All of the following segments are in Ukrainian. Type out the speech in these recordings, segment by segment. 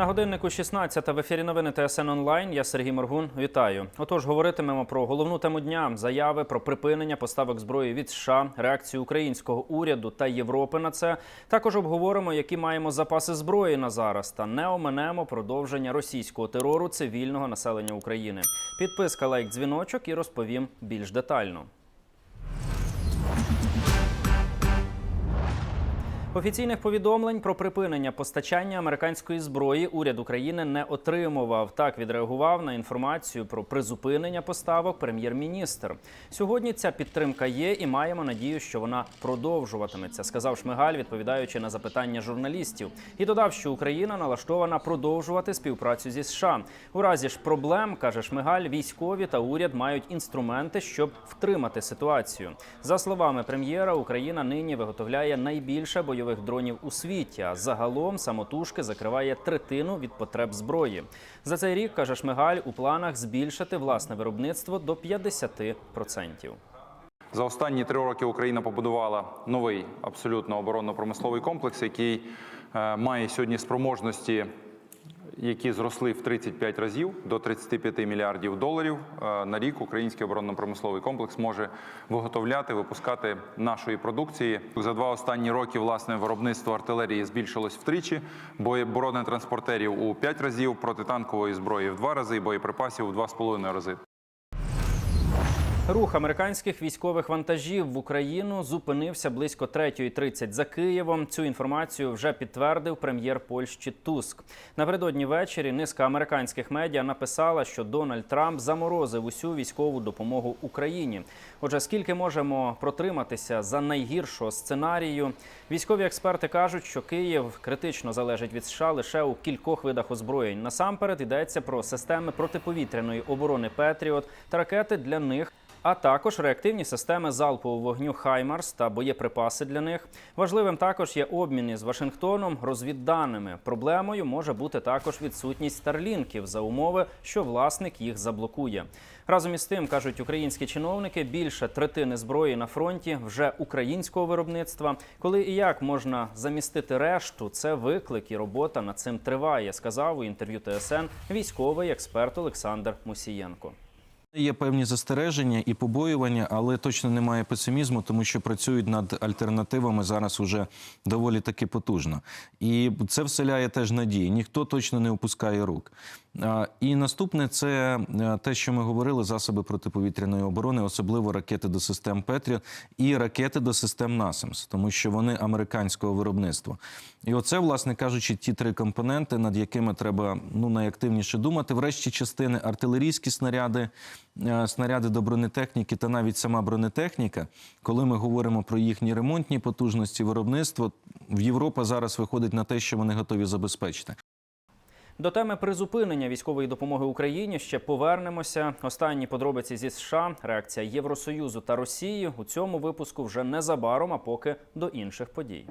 На годиннику 16 в ефірі новини ТСН онлайн. Я Сергій Моргун. Вітаю. Отож, говоритимемо про головну тему дня заяви про припинення поставок зброї від США, реакцію українського уряду та Європи на це. Також обговоримо, які маємо запаси зброї на зараз, та не оминемо продовження російського терору цивільного населення України. Підписка, лайк, дзвіночок і розповім більш детально. Офіційних повідомлень про припинення постачання американської зброї уряд України не отримував. Так відреагував на інформацію про призупинення поставок прем'єр-міністр. Сьогодні ця підтримка є, і маємо надію, що вона продовжуватиметься, сказав Шмигаль, відповідаючи на запитання журналістів. І додав, що Україна налаштована продовжувати співпрацю зі США. У разі ж проблем каже Шмигаль, військові та уряд мають інструменти, щоб втримати ситуацію. За словами прем'єра, Україна нині виготовляє найбільше бойових дронів у світі. А загалом самотужки закриває третину від потреб зброї. За цей рік каже Шмигаль у планах збільшити власне виробництво до 50%. За останні три роки Україна побудувала новий абсолютно оборонно-промисловий комплекс, який е, має сьогодні спроможності, які зросли в 35 разів до 35 мільярдів доларів е, на рік. Український оборонно-промисловий комплекс може виготовляти, випускати нашої продукції. За два останні роки власне виробництво артилерії збільшилось втричі, бронетранспортерів у 5 разів, протитанкової зброї в 2 рази, боєприпасів у 2,5 рази. Рух американських військових вантажів в Україну зупинився близько 3.30 за Києвом. Цю інформацію вже підтвердив прем'єр Польщі Туск. Напередодні ввечері низка американських медіа написала, що Дональд Трамп заморозив усю військову допомогу Україні. Отже, скільки можемо протриматися за найгіршого сценарію? Військові експерти кажуть, що Київ критично залежить від США лише у кількох видах озброєнь. Насамперед йдеться про системи протиповітряної оборони Петріот та ракети для них. А також реактивні системи залпового вогню Хаймарс та боєприпаси для них. Важливим також є обмін із Вашингтоном розвідданими. Проблемою може бути також відсутність старлінків за умови, що власник їх заблокує. Разом із тим кажуть українські чиновники, більше третини зброї на фронті вже українського виробництва. Коли і як можна замістити решту, це виклик і робота над цим триває. Сказав у інтерв'ю ТСН військовий експерт Олександр Мусієнко. Є певні застереження і побоювання, але точно немає песимізму, тому що працюють над альтернативами зараз уже доволі таки потужно. І це вселяє теж надії. Ніхто точно не опускає рук. І наступне це е, те, що ми говорили: засоби протиповітряної оборони, особливо ракети до систем Петріот і ракети до систем НАСАМС, тому що вони американського виробництва. І оце, власне кажучи, ті три компоненти, над якими треба ну найактивніше думати. Врешті частини артилерійські снаряди, е, снаряди до бронетехніки та навіть сама бронетехніка. Коли ми говоримо про їхні ремонтні потужності, виробництво в Європа зараз виходить на те, що вони готові забезпечити. До теми призупинення військової допомоги Україні ще повернемося. Останні подробиці зі США, реакція Євросоюзу та Росії у цьому випуску вже незабаром, а поки до інших подій.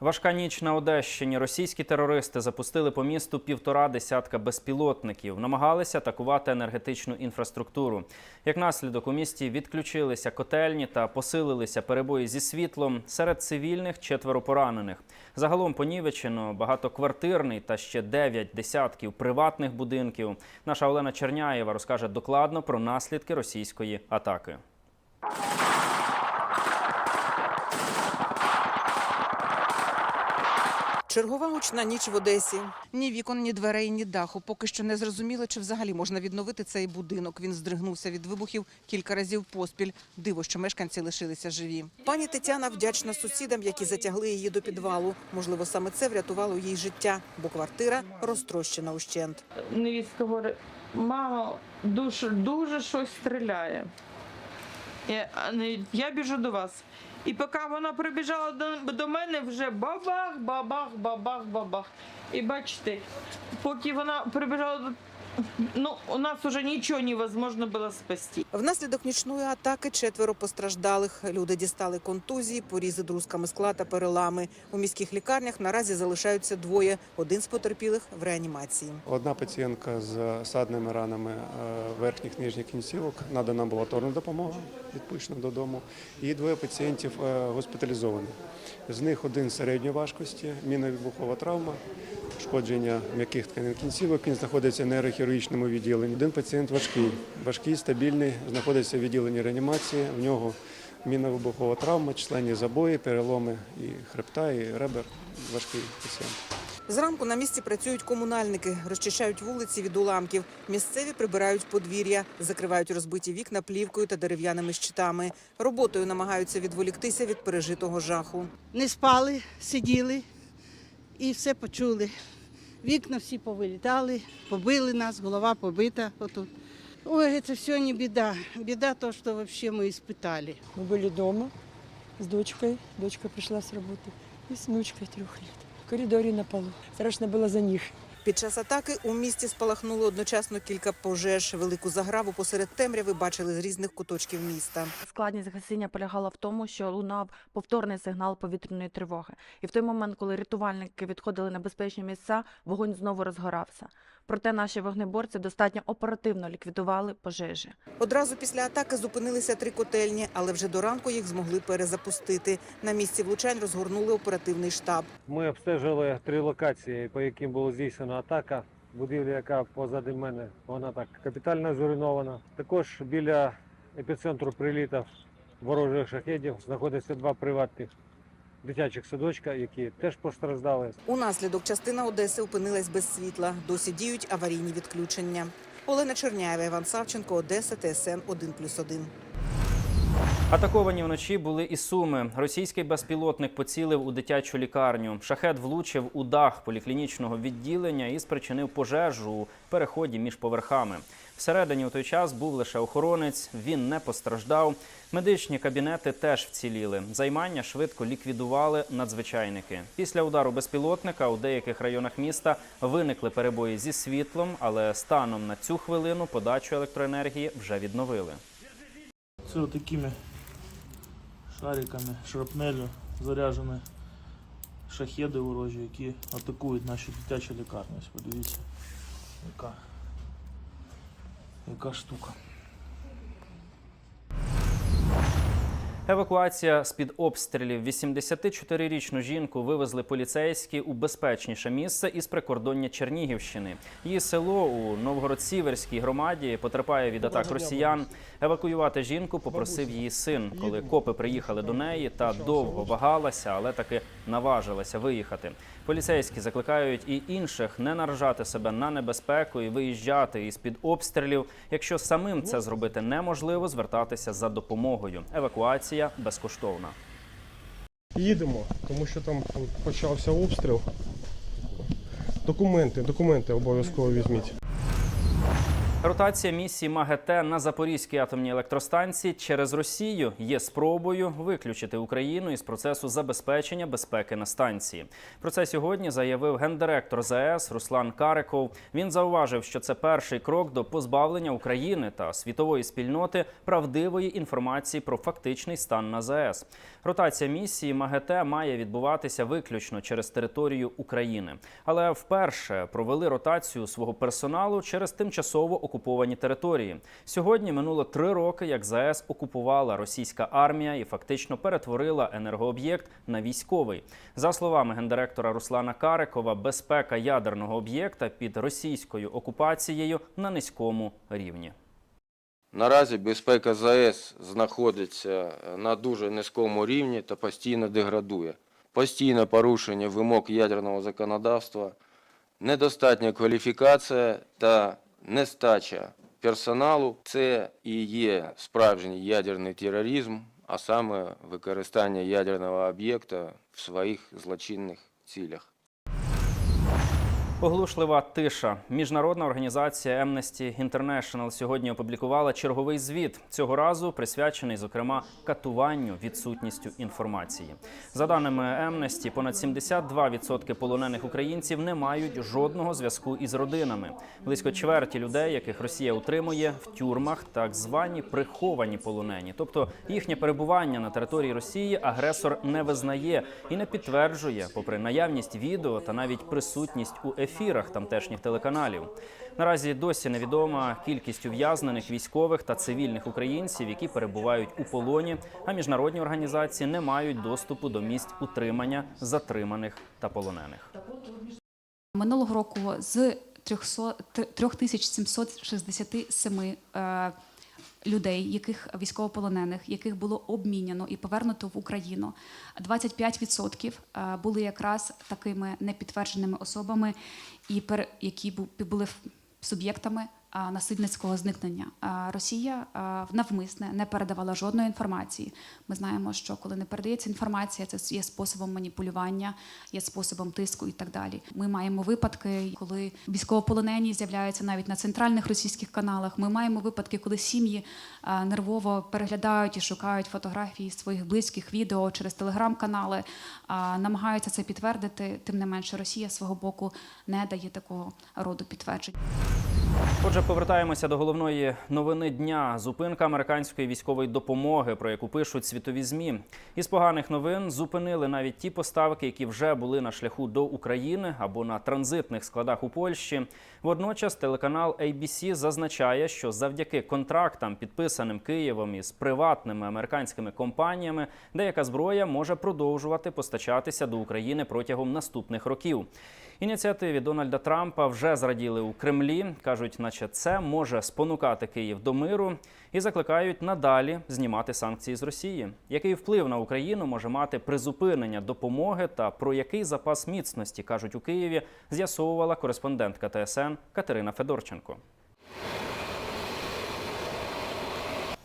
Важка ніч на Одещині. Російські терористи запустили по місту півтора десятка безпілотників, намагалися атакувати енергетичну інфраструктуру. Як наслідок у місті відключилися котельні та посилилися перебої зі світлом. Серед цивільних четверо поранених. Загалом понівечено багатоквартирний та ще дев'ять десятків приватних будинків. Наша Олена Черняєва розкаже докладно про наслідки російської атаки. Чергова гучна ніч в Одесі. Ні вікон, ні дверей, ні даху. Поки що не зрозуміло, чи взагалі можна відновити цей будинок. Він здригнувся від вибухів кілька разів поспіль. Диво, що мешканці лишилися живі. Пані Тетяна вдячна сусідам, які затягли її до підвалу. Можливо, саме це врятувало їй життя, бо квартира розтрощена ущент. невістка говорить, мамо, дуже, дуже щось стріляє. Я, я біжу до вас. І поки вона прибіжала до, до мене, вже бабах, бабах, бабах, бабах. І бачите, поки вона прибіжала до ну, у нас уже ничего невозможно было спасти. Внаслідок нічної атаки четверо постраждалих. Люди дістали контузії, порізи друзками скла та перелами. У міських лікарнях наразі залишаються двоє. Один з потерпілих в реанімації. Одна пацієнтка з садними ранами е, верхніх нижніх кінцівок надана амбулаторна допомога, відпущена додому. І двоє пацієнтів е, госпіталізовані. З них один середньої важкості, міновибухова травма, шкодження м'яких тканин кінцівок. Він знаходиться в нейрохірургічному відділенні. Один пацієнт важкий, важкий, стабільний, знаходиться в відділенні реанімації. В нього міновибухова травма, численні забої, переломи і хребта, і ребер. Важкий пацієнт. Зранку на місці працюють комунальники, розчищають вулиці від уламків. Місцеві прибирають подвір'я, закривають розбиті вікна плівкою та дерев'яними щитами. Роботою намагаються відволіктися від пережитого жаху. не спали, сиділи і все почули. Вікна всі повилітали, побили нас, голова побита отут. Ой, це все не біда. Біда то, що взагалі ми іспитали. Мы были дома с дочкой. Дочка пришла с работы. И с внучкой трех лет. В коридоре на полу. Страшно было за них. Під час атаки у місті спалахнуло одночасно кілька пожеж. Велику заграву посеред темряви бачили з різних куточків міста. Складність гасіння полягала в тому, що лунав повторний сигнал повітряної тривоги. І в той момент, коли рятувальники відходили на безпечні місця, вогонь знову розгорався. Проте наші вогнеборці достатньо оперативно ліквідували пожежі. Одразу після атаки зупинилися три котельні, але вже до ранку їх змогли перезапустити. На місці влучань розгорнули оперативний штаб. Ми обстежили три локації, по яким була здійснена атака. Будівля, яка позади мене, вона так капітально зруйнована. Також біля епіцентру прилітів ворожих шахедів знаходяться два приватних дитячих садочка, які теж постраждали. Унаслідок частина Одеси опинилась без світла. Досі діють аварійні відключення. Олена Черняєва, Іван Савченко, Одеса, ТСН 1+,1. Атаковані вночі були і суми. Російський безпілотник поцілив у дитячу лікарню. Шахет влучив у дах поліклінічного відділення і спричинив пожежу у переході між поверхами. Всередині у той час був лише охоронець. Він не постраждав. Медичні кабінети теж вціліли. Займання швидко ліквідували надзвичайники. Після удару безпілотника у деяких районах міста виникли перебої зі світлом, але станом на цю хвилину подачу електроенергії вже відновили. Це такими шариками, шрапнелю заряджені шахеди ворожі, які атакують наші дитячі лікарні. Ось подивіться, яка, яка штука. Евакуація з-під обстрілів 84-річну жінку вивезли поліцейські у безпечніше місце із прикордоння Чернігівщини. Її село у Новгород-Сіверській громаді потерпає від атак росіян. Евакуювати жінку попросив її син, коли копи приїхали до неї та довго вагалася, але таки наважилася виїхати. Поліцейські закликають і інших не наражати себе на небезпеку і виїжджати із під обстрілів. Якщо самим це зробити неможливо, звертатися за допомогою. Евакуація безкоштовна. Їдемо, тому що там почався обстріл. Документи, документи обов'язково візьміть. Ротація місії МАГЕТЕ на Запорізькій атомній електростанції через Росію є спробою виключити Україну із процесу забезпечення безпеки на станції. Про це сьогодні заявив гендиректор ЗАЕС Руслан Кариков. Він зауважив, що це перший крок до позбавлення України та світової спільноти правдивої інформації про фактичний стан на ЗАЕС. Ротація місії МАГЕТЕ має відбуватися виключно через територію України, але вперше провели ротацію свого персоналу через тимчасово окуповані території. Сьогодні минуло три роки, як ЗАЕС окупувала російська армія і фактично перетворила енергооб'єкт на військовий. За словами гендиректора Руслана Карикова, безпека ядерного об'єкта під російською окупацією на низькому рівні. Наразі безпека ЗАЕС знаходиться на дуже низькому рівні та постійно деградує. Постійне порушення вимог ядерного законодавства, недостатня кваліфікація та нестача персоналу це і є справжній ядерний тероризм, а саме використання ядерного об'єкта в своїх злочинних цілях. Оглушлива тиша. Міжнародна організація Amnesty International сьогодні опублікувала черговий звіт. Цього разу присвячений, зокрема, катуванню відсутністю інформації. За даними Amnesty, понад 72% полонених українців не мають жодного зв'язку із родинами. Близько чверті людей, яких Росія утримує в тюрмах, так звані приховані полонені, тобто їхнє перебування на території Росії агресор не визнає і не підтверджує, попри наявність відео та навіть присутність у ефірах тамтешніх телеканалів. Наразі досі невідома кількість ув'язнених військових та цивільних українців, які перебувають у полоні, а міжнародні організації не мають доступу до місць утримання затриманих та полонених. Минулого року з 300 3767 е, людей, яких військовополонених, яких було обміняно і повернуто в Україну, 25% е, були якраз такими непідтвердженими особами, і які бу- були суб'єктами насильницького зникнення. Росія навмисне не передавала жодної інформації. Ми знаємо, що коли не передається інформація, це є способом маніпулювання, є способом тиску і так далі. Ми маємо випадки, коли військовополонені з'являються навіть на центральних російських каналах. Ми маємо випадки, коли сім'ї нервово переглядають і шукають фотографії своїх близьких відео через телеграм-канали, намагаються це підтвердити. Тим не менше, Росія свого боку не дає такого роду підтверджень. Отже, повертаємося до головної новини дня. Зупинка американської військової допомоги, про яку пишуть світові змі. Із поганих новин зупинили навіть ті поставки, які вже були на шляху до України або на транзитних складах у Польщі. Водночас телеканал ABC зазначає, що завдяки контрактам, підписаним Києвом із приватними американськими компаніями, деяка зброя може продовжувати постачатися до України протягом наступних років. Ініціативі Дональда Трампа вже зраділи у Кремлі. кажуть, наче це може спонукати Київ до миру і закликають надалі знімати санкції з Росії. Який вплив на Україну може мати призупинення допомоги та про який запас міцності кажуть у Києві, з'ясовувала кореспондентка ТСН Катерина Федорченко.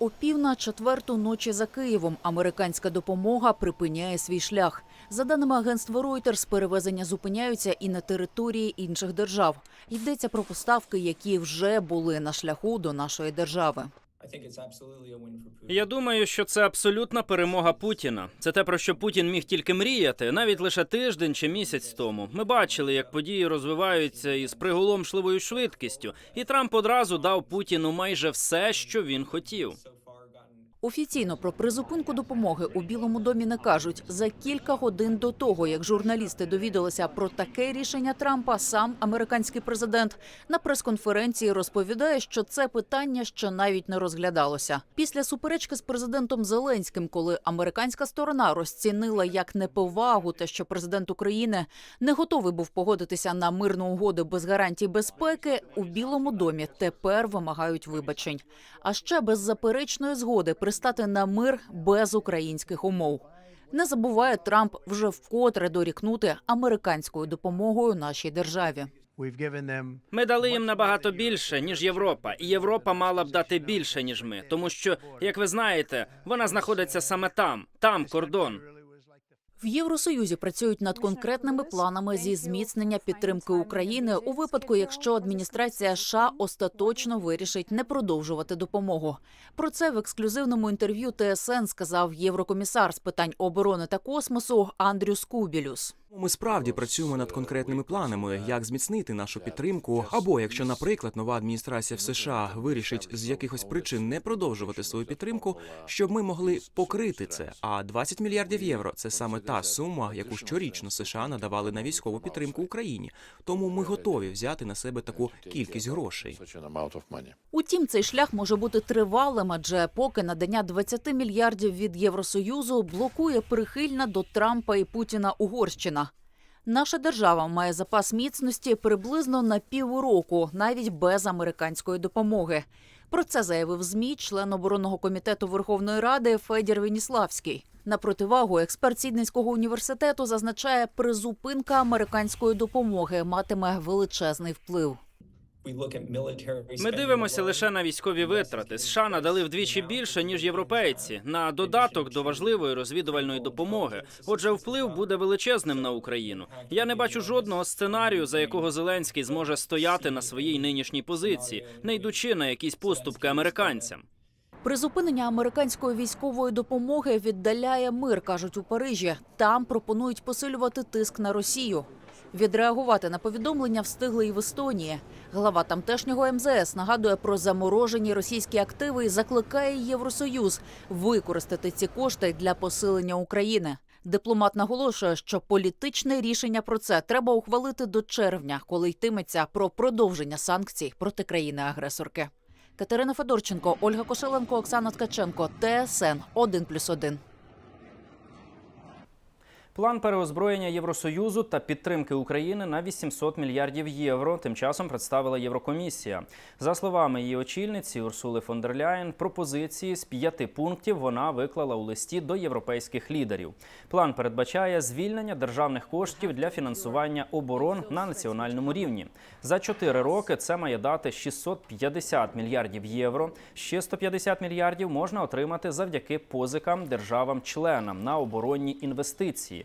О пів на четверту ночі за Києвом американська допомога припиняє свій шлях. За даними агентства Reuters, перевезення зупиняються і на території інших держав. Йдеться про поставки, які вже були на шляху до нашої держави. Я думаю, що це абсолютна перемога Путіна. Це те, про що Путін міг тільки мріяти, навіть лише тиждень чи місяць тому. Ми бачили, як події розвиваються із приголомшливою швидкістю, і Трамп одразу дав Путіну майже все, що він хотів. Офіційно про призупинку допомоги у Білому домі не кажуть. За кілька годин до того, як журналісти довідалися про таке рішення Трампа, сам американський президент на прес-конференції розповідає, що це питання ще навіть не розглядалося. Після суперечки з президентом Зеленським, коли американська сторона розцінила як неповагу, те, що президент України не готовий був погодитися на мирну угоду без гарантій безпеки, у Білому домі тепер вимагають вибачень. А ще без заперечної згоди пристати на мир без українських умов. Не забуває Трамп вже вкотре дорікнути американською допомогою нашій державі. Ми дали їм набагато більше ніж Європа, і Європа мала б дати більше ніж ми, тому що, як ви знаєте, вона знаходиться саме там, там кордон. В Євросоюзі працюють над конкретними планами зі зміцнення підтримки України у випадку, якщо адміністрація США остаточно вирішить не продовжувати допомогу. Про це в ексклюзивному інтерв'ю ТСН сказав єврокомісар з питань оборони та космосу Андрюс Скубілюс. Ми справді працюємо над конкретними планами, як зміцнити нашу підтримку, або якщо, наприклад, нова адміністрація в США вирішить з якихось причин не продовжувати свою підтримку, щоб ми могли покрити це. А 20 мільярдів євро це саме та сума, яку щорічно США надавали на військову підтримку Україні. Тому ми готові взяти на себе таку кількість грошей. Утім, цей шлях може бути тривалим, адже поки надання 20 мільярдів від Євросоюзу блокує прихильна до Трампа і Путіна Угорщина. Наша держава має запас міцності приблизно на півроку, навіть без американської допомоги. Про це заявив змі член оборонного комітету Верховної Ради Федір Веніславський. На противагу експерт Сідницького університету зазначає, призупинка американської допомоги матиме величезний вплив. Ми дивимося лише на військові витрати. США надали вдвічі більше ніж європейці на додаток до важливої розвідувальної допомоги. Отже, вплив буде величезним на Україну. Я не бачу жодного сценарію, за якого Зеленський зможе стояти на своїй нинішній позиції, не йдучи на якісь поступки американцям. Призупинення американської військової допомоги віддаляє мир, кажуть у Парижі. Там пропонують посилювати тиск на Росію. Відреагувати на повідомлення встигли і в Естонії. Глава тамтешнього МЗС нагадує про заморожені російські активи і закликає Євросоюз використати ці кошти для посилення України. Дипломат наголошує, що політичне рішення про це треба ухвалити до червня, коли йтиметься про продовження санкцій проти країни-агресорки. Катерина Федорченко, Ольга Кошеленко, Оксана Ткаченко, ТСН 1+,1. План переозброєння Євросоюзу та підтримки України на 800 мільярдів євро тим часом представила Єврокомісія. За словами її очільниці Урсули фон дер Ляєн, пропозиції з п'яти пунктів вона виклала у листі до європейських лідерів. План передбачає звільнення державних коштів для фінансування оборон на національному рівні. За чотири роки це має дати 650 мільярдів євро. Ще 150 мільярдів можна отримати завдяки позикам державам-членам на оборонні інвестиції.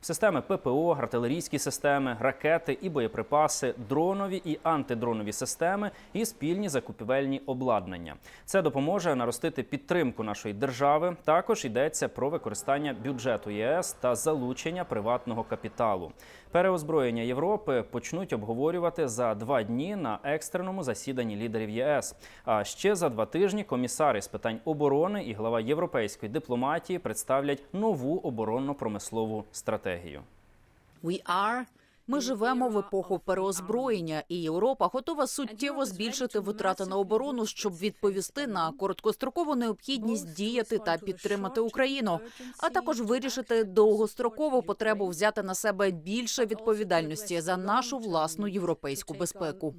системи ППО, артилерійські системи, ракети і боєприпаси, дронові і антидронові системи і спільні закупівельні обладнання. Це допоможе наростити підтримку нашої держави. Також йдеться про використання бюджету ЄС та залучення приватного капіталу. Переозброєння Європи почнуть обговорювати за два дні на екстреному засіданні лідерів ЄС. А ще за два тижні комісари з питань оборони і глава європейської дипломатії представлять нову оборонно-промислову стратегію. Ми живемо в епоху переозброєння, і Європа готова суттєво збільшити витрати на оборону, щоб відповісти на короткострокову необхідність діяти та підтримати Україну, а також вирішити довгострокову потребу взяти на себе більше відповідальності за нашу власну європейську безпеку.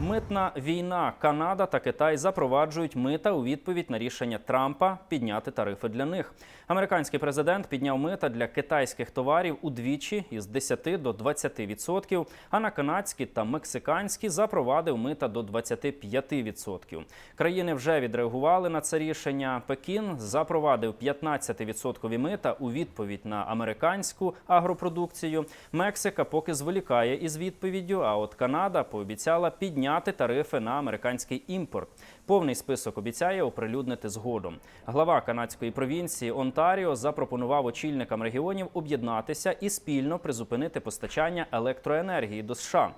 Митна війна. Канада та Китай запроваджують мита у відповідь на рішення Трампа підняти тарифи для них. Американський президент підняв мита для китайських товарів удвічі із 10 до 20 відсотків, а на канадські та мексиканські запровадив мита до 25 відсотків. Країни вже відреагували на це рішення. Пекін запровадив 15 відсоткові мита у відповідь на американську агропродукцію. Мексика поки зволікає із відповіддю. А от Канада пообіцяла підняти тарифи на американський імпорт. Повний список обіцяє оприлюднити згодом. Глава канадської провінції Онтаріо запропонував очільникам регіонів об'єднатися і спільно призупинити постачання електроенергії до США.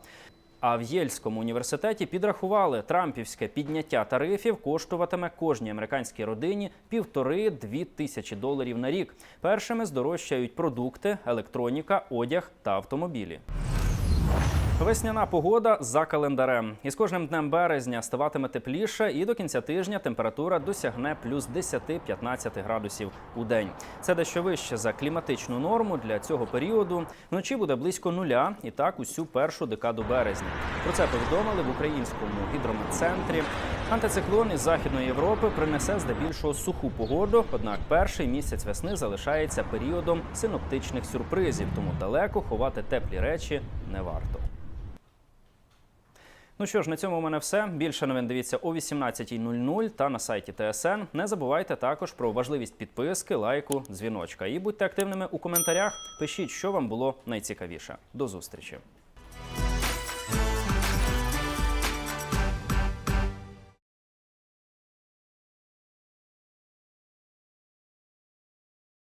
А в Єльському університеті підрахували, трампівське підняття тарифів коштуватиме кожній американській родині півтори-дві тисячі доларів на рік. Першими здорожчають продукти, електроніка, одяг та автомобілі. Весняна погода за календарем. І з кожним днем березня ставатиме тепліше, і до кінця тижня температура досягне плюс 10-15 градусів у день. Це дещо вище за кліматичну норму для цього періоду. Вночі буде близько нуля, і так усю першу декаду березня. Про це повідомили в українському гідрометцентрі. Антициклон із західної Європи принесе здебільшого суху погоду. Однак перший місяць весни залишається періодом синоптичних сюрпризів, тому далеко ховати теплі речі не варто. Ну що ж, на цьому у мене все. Більше новин дивіться о 18.00 та на сайті ТСН. Не забувайте також про важливість підписки, лайку, дзвіночка. І будьте активними у коментарях. Пишіть, що вам було найцікавіше. До зустрічі.